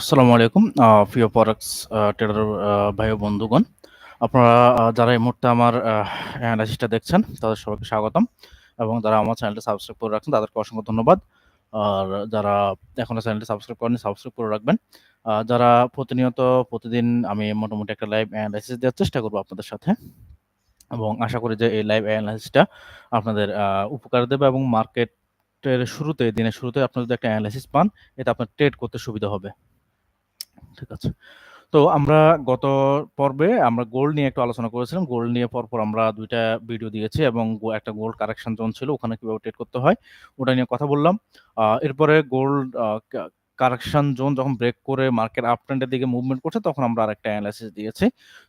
আসসালামু আলাইকুম। প্রিয় ফরেক্স আ ট্রেডার ভাই ও বন্ধুগণ। আপনারা যারা এই মুহূর্তে আমার অ্যানালাইসিসটা দেখছেন, তাদের সবাইকে স্বাগতম এবং যারা আমার চ্যানেলটা সাবস্ক্রাইব করে রাখছেন, তাদেরকে অসংখ্য ধন্যবাদ। আর যারা এখনও চ্যানেলটি সাবস্ক্রাইব করেননি সাবস্ক্রাইব করে রাখবেন। যারা প্রতিনিয়ত, প্রতিদিন আমি মোটামুটি একটা লাইভ অ্যানালাইসিস দেওয়ার চেষ্টা করব আপনাদের সাথে। এবং আশা করি যে এই লাইভ অ্যানালাইসিসটা আপনাদের উপকার দেবে এবং মার্কেটের শুরুতে, দিনের শুরুতে আপনারা যদি একটা অ্যানালাইসিস পান, এতে আপনার ট্রেড করতে সুবিধা হবে। ঠিক আছে। তো আমরা গত পর্বে আমরা গোল্ড নিয়ে একটু আলোচনা করেছিলাম। গোল্ড নিয়ে পরপর আমরা দুইটা ভিডিও দিয়েছি এবং একটা গোল্ড কারেকশন জোন ছিল, ওখানে কীভাবে ট্রেড করতে হয়, ওটা নিয়ে কথা বললাম। এরপরে গোল্ড কারেকশন জোন যখন ব্রেক করে মার্কেট আপ ট্রেন্ডের দিকে মুভমেন্ট করছে, তখন আমরা আরেকটা অ্যানালাইসিস দিয়েছি।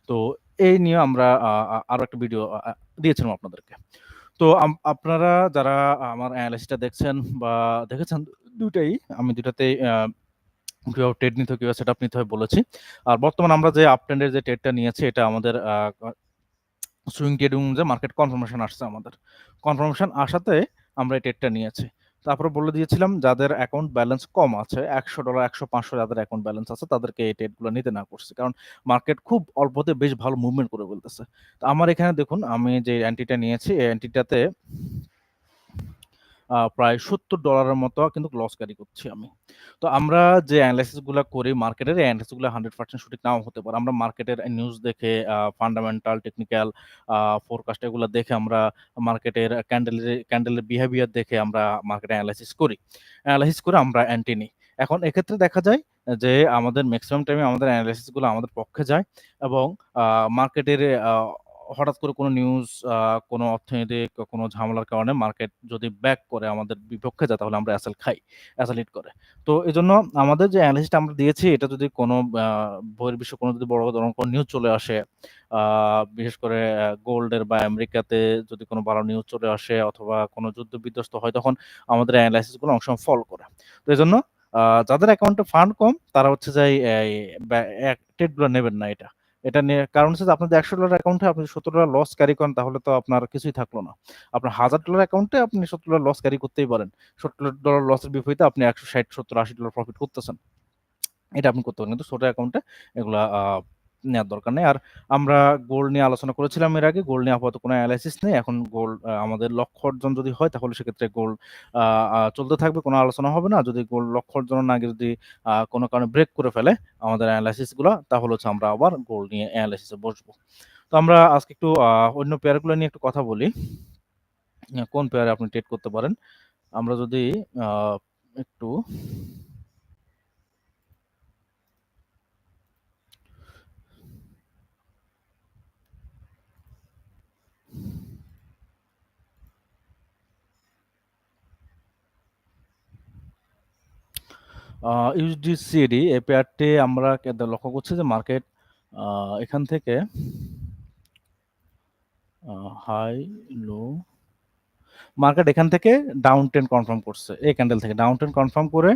তো এই নিয়ে আমরা, আ আ একটা ভিডিও দিয়েছিলাম আপনাদেরকে। তো আপনারা যারা আমার অ্যানালাইসিসটা দেখছেন বা দেখেছেন ২ টাই আমি ২ টাতেই আ কীভাবে ট্রেড নিতে হয়, কীভাবে সেটআপ নিতে হয় বলেছি। আর বর্তমানে আমরা যে আপ ট্রেন্ড এর যে ট্রেডটা নিয়েছি এটা আমাদের সুইং ট্রেড যে মার্কেট কনফার্মেশন আসছে আমাদের। কনফার্মেশন আসাতে আমরা এই ট্রেডটা নিয়েছি। তারপরে বলে দিয়েছিলাম যাদের অ্যাকাউন্ট ব্যালেন্স কম আছে $১০০, $১০০, $৫০০ যাদের অ্যাকাউন্ট ব্যালেন্স আছে তাদেরকে এই ট্রেডগুলো নিতে না করছে কারণ মার্কেট খুব অল্পতে বেশ ভালো মুভমেন্ট করে ফেলতেছে। তো আমার এখানে দেখুন আমি যে অ্যান্টিটা নিয়েছি এই আ প্রায় সত্তর ডলারের মতো কিন্তু লস ক্যারি করছি আমি। তো আমরা যে অ্যানালাইসিসগুলো করি মার্কেটের এই অ্যানালাইসিসগুলা 100% সঠিক নাও হতে পারে। আমরা মার্কেটের নিউজ দেখে ফান্ডামেন্টাল, টেকনিক্যাল ফোরকাস্ট এগুলা দেখে আমরা মার্কেটের ক্যান্ডেলের ক্যান্ডেলের বিহেভিয়ার দেখে আমরা মার্কেটে অ্যানালাইসিস করি। অ্যানালাইসিস করে আমরা অ্যান্টি নিই। এখন এক্ষেত্রে দেখা যায় যে আমাদের ম্যাক্সিমাম টাইমে আমাদের অ্যানালাইসিসগুলো আমাদের পক্ষে যায় এবং মার্কেটের হঠাৎ করে কোনো নিউজ কোনো অর্থনৈতিক কোনো ঝামেলার কারণে মার্কেট যদি ব্যাক করে আমাদের বিপক্ষে যায় তাহলে আমরা অ্যাসেল খাই। অ্যাসেল হিট করে। তো এই জন্য আমাদের যে অ্যানালাইসিসটা আমরা দিয়েছি এটা যদি কোনো বহির্বিশ্বে কোনো যদি বড় ধরনের কোনো নিউজ চলে আসে, বিশেষ করে গোল্ডের বা আমেরিকাতে যদি কোনো ভালো নিউজ চলে আসে অথবা কোনো যুদ্ধ বিধ্বস্ত হয় তখন আমাদের অ্যানালাইসিসগুলো অংশ ফল করে। তো এই জন্য যাদের অ্যাকাউন্টে ফান্ড কম তারা হচ্ছে যে এক নেবেন না এটা। এটা নিয়ে কারণ হচ্ছে আপনাদের $১০০ অ্যাকাউন্টে আপনি $৭০ লস ক্যারি করেন তাহলে তো আপনার কিছুই থাকল না। আপনার $১০০০ অ্যাকাউন্টে আপনি $৭০ লস ক্যারি করতেই পারেন। $৭০ লসের বিপরীতে আপনি $১৬০, $৭০, $৮০ প্রফিট করতেছেন। এটা আপনি করতে পারেন। কিন্তু ছোটো অ্যাকাউন্টে এগুলা আ নেয়ার দরকার নেই। আর আমরা গোল্ড নিয়ে আলোচনা করেছিলাম এর আগে। গোল্ড নিয়ে আপাতত কোনো অ্যানালাইসিস নেই। এখন গোল্ড আ আমাদের লক্ষ্য অর্জন যদি হয়, তাহলে সেক্ষেত্রে আ চলতে থাকবে। কোনো আলোচনা হবে না। যদি গোল্ড লক্ষ্য অর্জনের আগে যদি কোনো কারণে ব্রেক করে ফেলে আমাদের অ্যানালাইসিসগুলা, তাহলে হচ্ছে আমরা আবার গোল্ড নিয়ে অ্যানালাইসিস বসবো। তো আমরা আজকে একটু অন্য পেয়ারগুলো নিয়ে একটু কথা বলি। কোন পেয়ারে আপনি ট্রেড করতে পারেন। আমরা যদি একটু USD-CAD এই পেয়ারটি আমরা লক্ষ্য করছি যে মার্কেট এখান থেকে হাই, লো মার্কেট এখান থেকে ডাউন ট্রেন্ড কনফার্ম করছে। এই ক্যান্ডেল থেকে ডাউন ট্রেন্ড কনফার্ম করে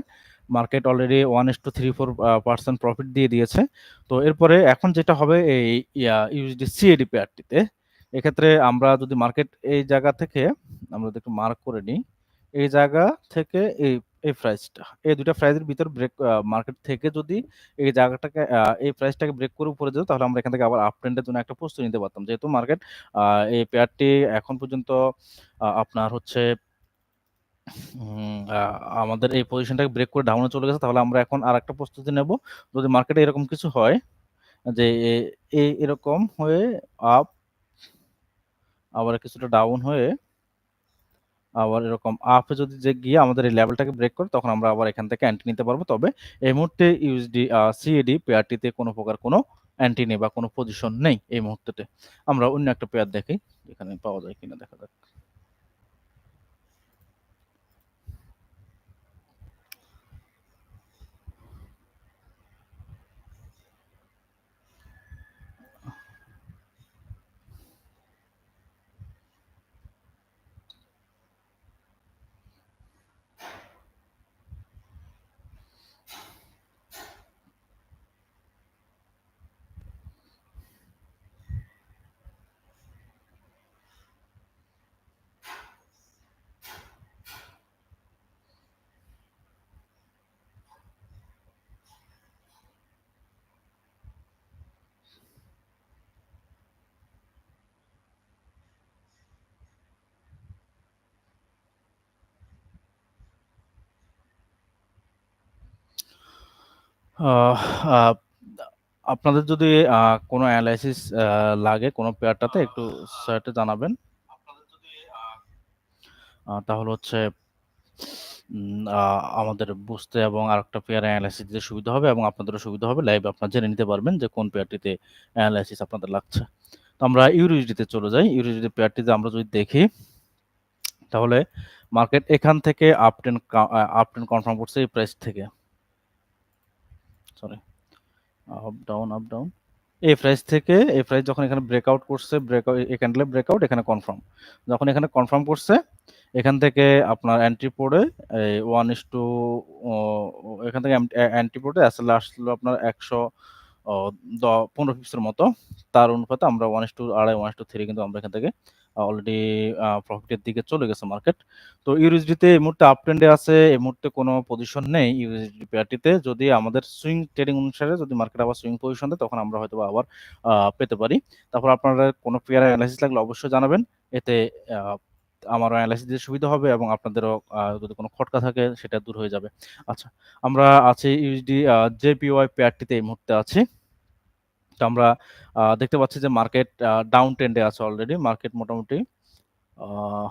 market already one S two three four percent profit দিয়ে দিয়েছে। তো এরপরে এখন যেটা হবে এই ইয়া USD-CAD পেয়ারটিতে এক্ষেত্রে আমরা যদি মার্কেট এই জায়গা থেকে আমরা যদি একটু মার্ক করে নিই। এই জায়গা থেকে এই এই প্রাইসটা। এই ২ টা প্রাইসের ভিতর ব্রেক মার্কেট থেকে যদি এই জায়গাটাকে এই প্রাইসটাকে ব্রেক করে উপরে যেত, তাহলে আমরা এখান থেকে আবার আপ ট্রেন্ডের জন্য একটা প্রস্তুতি নিতে পারতাম। যেহেতু মার্কেট এই পেয়ারটি এখন পর্যন্ত আপনার হচ্ছে আমাদের এই পজিশনটাকে ব্রেক করে ডাউনে চলে গেছে, তাহলে আমরা এখন আরেকটা প্রস্তুতি নেব। যদি মার্কেটে এরকম কিছু হয়, যে এরকম হয়ে আপ আবার কিছুটা ডাউন হয়ে আবার এরকম আপ যদি যে গিয়ে আমাদের এই লেভেলটাকে ব্রেক করে, তখন আমরা আবার এখান থেকে অ্যান্টি নিতে পারব। তবে এই মুহূর্তে ইউএসডি সিএডি পেয়ারটিতে কোনো প্রকার কোনো অ্যান্টি নেই বা কোনো পজিশন নেই এই মুহূর্তে আমরা অন্য একটা পেয়ার দেখি। এখানে পাওয়া যায় কিনা দেখা যাক। আপনাদের যদি কোনো এনালাইসিস আ লাগে কোনো পেয়ারটাতে একটু স্যারকে জানাবেন। তাহলে হচ্ছে আমাদের বুঝতে এবং আরেকটা পেয়ার এনালাইসিস দিতে সুবিধা হবে এবং আপনাদেরও সুবিধা হবে। লাইভে আপনারা জেনে নিতে পারবেন যে কোন পেয়ারটিতে এনালাইসিস আপনাদের লাগছে। তো আমরা ইউরোইউএসডি তে চলে যাই। ইউরোইউএসডি পেয়ারটিতে আমরা যদি দেখি, তাহলে মার্কেট এখান থেকে আপট্রেন্ড কা আ আপট্রেন্ড কনফার্ম করছে এই প্রাইস থেকে। Sorry. Up down, up down. এই প্রাইস থেকে এই প্রাইস যখন এখানে ব্রেকআউট করছে, ব্রেকআউ এই ক্যান্ডেলে ব্রেকআউট এখানে কনফার্ম। যখন এখানে কনফার্ম করছে, এখান থেকে আপনার অ্যান্ট্রি পড়ে ওয়ান ইস টু এখান থেকে অ্যান্ট্রি পড়ে আসলে আসলো আপনার ১০০ ১৫ পিপসের মতো। তার অনুপাতে আমরা 1:2.5 1:3 কিন্তু আমরা এখান থেকে অলরেডি প্রফিটের দিকে চলে গেছে মার্কেট। তো ইউএসডিতে এই মুহূর্তে আপ ট্রেন্ডে আছে। এই মুহূর্তে কোনো পজিশন নেই ইউএসডি পেয়ারটিতে। যদি আমাদের সুইং ট্রেডিং অনুসারে যদি মার্কেট আবার সুইং পজিশন দেয়, তখন আমরা হয়তো আবার পেতে পারি। তারপর আপনারা কোনো পেয়ার এনালাইসিস লাগলে অবশ্যই জানাবেন। এতে আমারও এনালাইসিস দিতে সুবিধা হবে এবং আপনাদেরও যদি কোনো খটকা থাকে সেটা দূর হয়ে যাবে। আচ্ছা, আমরা আছি ইউএসডি জেপিওয়াই পেয়ারটিতে এই মুহূর্তে আছি। তো আমরা দেখতে পাচ্ছি যে মার্কেট ডাউন ট্রেন্ডে আছে অলরেডি। মার্কেট মোটামুটি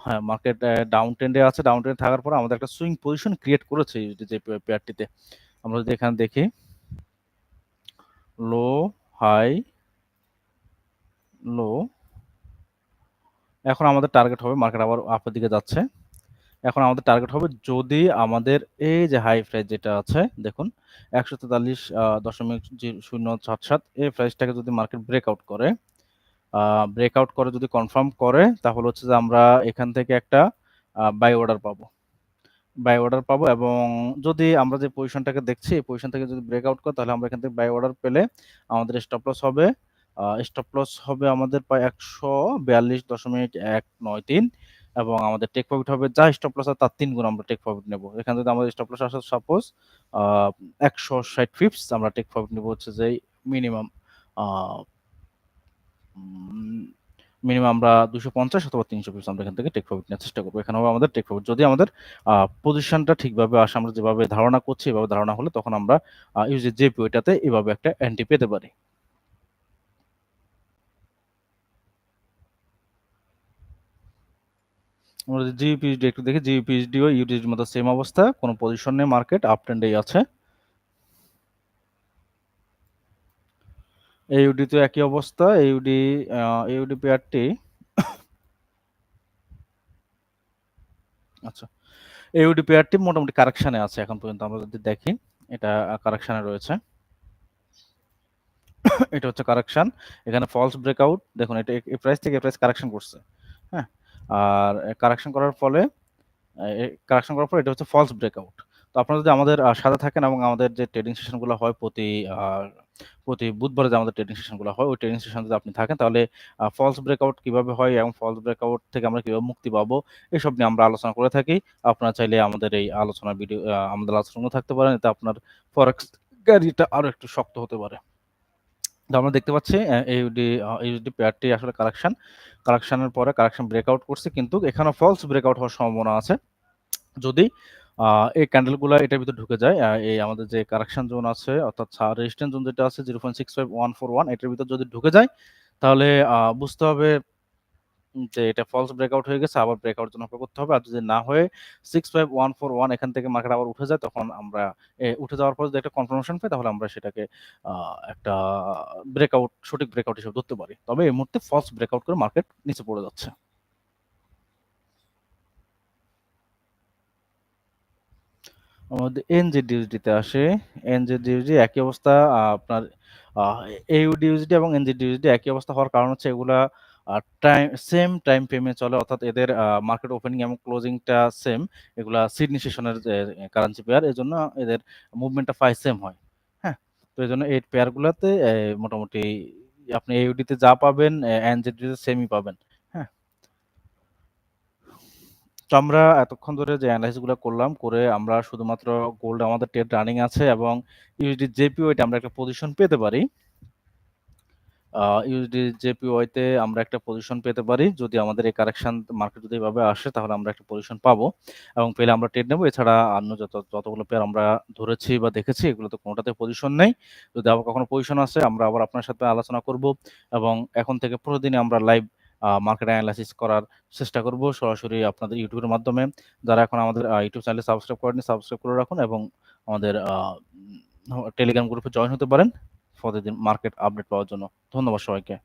হ্যাঁ, মার্কেট ডাউন ট্রেন্ডে আছে। ডাউন ট্রেন্ডে থাকার পর আমাদের একটা সুইং পজিশন ক্রিয়েট করেছে ইউএসডি পে পেয়ারটিতে। আমরা যদি এখানে দেখি লো, হাই লো এখন আমাদের টার্গেট হবে মার্কেট আবার আপের দিকে যাচ্ছে। এখন আমাদের টার্গেট হবে যদি আমাদের এই যে হাই প্রাইস যেটা আছে দেখুন একশো তেতাল্লিশ দশমিক শূন্য সাত সাত এই প্রাইসটাকে যদি মার্কেট ব্রেকআউট করে, ব্রেকআউট করে যদি কনফার্ম করে তাহলে হচ্ছে যে আমরা এখান থেকে একটা বাই অর্ডার পাবো। বাই অর্ডার পাবো এবং যদি আমরা যে পজিশনটাকে দেখছি এই পজিশন থেকে যদি ব্রেকআউট করে তাহলে আমরা এখান থেকে বাই অর্ডার পেলে আমাদের স্টপ লস হবে স্টপ লস হবে আমাদের প্রায় ১৪২.১৯৩ এবং আমাদের টেক প্রফিট হবে, যা স্টপ লস তার তিন গুণ আমরা টেক প্রফিট নেব। এখানে যদি আমাদের স্টপ লস আসে সাপোজ একশো ১৬০ পিপস আমরা টেক প্রফিট নেব হচ্ছে যে মিনিমাম মিনিমাম আমরা ২৫০ অথবা ৩০০ পিপস আমরা এখান থেকে টেক প্রফিট নেওয়ার চেষ্টা করব এখানে হবে আমাদের টেক প্রফিট। যদি আমাদের পজিশনটা ঠিকভাবে আসে, আমরা যেভাবে ধারণা করছি, এভাবে ধারণা হলে তখন আমরা, আ ইউএসডি জেপিও এটাতে এভাবে একটা এন্ট্রি পেতে পারি। আমরা যদি জিইউপিএসডি একটু দেখি জিইউপিএসডিও ইউডিএসডির মতো সেম অবস্থা। কোনো পজিশন নেই মার্কেট আপ ট্রেন্ডেই আছে। এইউডিতেও একই অবস্থা। এইউডি এইউডি পেয়ারটি আচ্ছা। এইউডি পেয়ারটি মোটামুটি কারেকশন আছে এখন পর্যন্ত, আমরা যদি দেখি, এটা কারেকশন রয়েছে। এটা হচ্ছে কারেকশন। এখানে ফলস ব্রেকআউট দেখুন, এটা এই প্রাইস থেকে প্রাইস কারেকশন করছে। হ্যাঁ? আর কারেকশন করার ফলে কারেকশন করার পর এটা হচ্ছে ফলস ব্রেকআউট। তো আপনারা যদি আমাদের সাথে থাকেন এবং আমাদের যে ট্রেডিং সেশনগুলো হয় প্রতি প্রতি বুধবারে যে আমাদের ট্রেডিং সেশনগুলো হয়, ওই ট্রেডিং সেশন যদি আপনি থাকেন, তাহলে ফলস ব্রেকআউট কীভাবে হয় এবং ফলস ব্রেকআউট থেকে আমরা কীভাবে মুক্তি পাবো, এসব নিয়ে আমরা আলোচনা করে থাকি। আপনারা চাইলে আমাদের এই আলোচনা ভিডিও আমাদের আলোচনাও থাকতে পারেন। এতে আপনার ফরেক্স ক্যারিটা আরও একটু শক্ত হতে পারে। আমরা দেখতে পাচ্ছি এইউডি আ পেয়ারটি আসলে কারেকশন। কারেকশনের পরে কারেকশন ব্রেকআউট করছে, কিন্তু এখানে ফলস ব্রেকআউট হওয়ার সম্ভাবনা আছে। যদি এই ক্যান্ডেলগুলো এটার ভিতরে ঢুকে যায় এই আমাদের যে কারেকশন জোন আছে, অর্থাৎ রেজিস্ট্যান্স জোন যেটা আছে 0.65141 এটার ভিতরে যদি ঢুকে যায়, তাহলে বুঝতে হবে যে এটা ফলস ব্রেকআউট হয়ে গেছে, আবার ব্রেকআউট জন্য অপেক্ষা করতে হবে। আর যদি না হয়ে 65141 এখান থেকে মার্কেট আবার উঠে যায়, তখন আমরা উঠে যাওয়ার পর যদি একটা কনফার্মেশন পাই, তাহলে আমরা সেটাকে একটা ব্রেকআউট সঠিক ব্রেকআউট হিসেবে ধরতে পারি। তবে এই মুহূর্তে ফলস ব্রেকআউট করে মার্কেট নিচে পড়ে যাচ্ছে। আমাদের এনজেডিইউএসডি তে আসি। এনজেডিইউএসডি একই অবস্থা আপনার, আ এবং এনজেডিইউএসডি একই অবস্থা হওয়ার কারণ হচ্ছে এগুলা টাইম সেম টাইম ফ্রেমে চলে অর্থাৎ এদের মার্কেট ওপেনিং এবং ক্লোজিং টা সেম। এগুলা সিডনি সেশনের কারেন্সি পেয়ার জন্য এদের মুভমেন্টটা প্রায় সেম হয়। হ্যাঁ? তো এই পেয়ার গুলাতে এ মোটামুটি আপনি এইউডি তে যা পাবেন এ এনজেডি সেমই পাবেন। হ্যাঁ? তো আমরা এতক্ষণ ধরে যে এনালাইসিসগুলা করলাম, করে আমরা শুধুমাত্র গোল্ড আমাদের ট্রেড রানিং আছে এবং ইউএসডি জেপিও এটা আমরা একটা পজিশন পেতে পারি। আ ইউএসডি জেপিওয়াই তে আমরা একটা পজিশন পেতে পারি। যদি আমাদের এই কারেকশন মার্কেট যদি এভাবে আসে, তাহলে আমরা একটা পজিশন পাবো এবং পেলে আমরা ট্রেড নেব এছাড়া অন্য যত, যতগুলো পেয়ার আমরা ধরেছি বা দেখেছি, এগুলোতে কোনোটাতে পজিশন নেই। যদি আবার কখনো পজিশন আসে, আমরা আবার আপনার সাথে আলোচনা করব এবং এখন থেকে প্রতিদিনই আমরা লাইভ মার্কেট এনালাইসিস করার চেষ্টা করব সরাসরি আপনাদের ইউটিউবের মাধ্যমে। যারা এখন আমাদের ইউটিউব চ্যানেলে সাবস্ক্রাইব করেনি সাবস্ক্রাইব করে রাখুন এবং আমাদের টেলিগ্রাম গ্রুপে জয়েন হতে পারেন প্রতিদিন মার্কেট আপডেট পাওয়ার জন্য। ধন্যবাদ সবাইকে।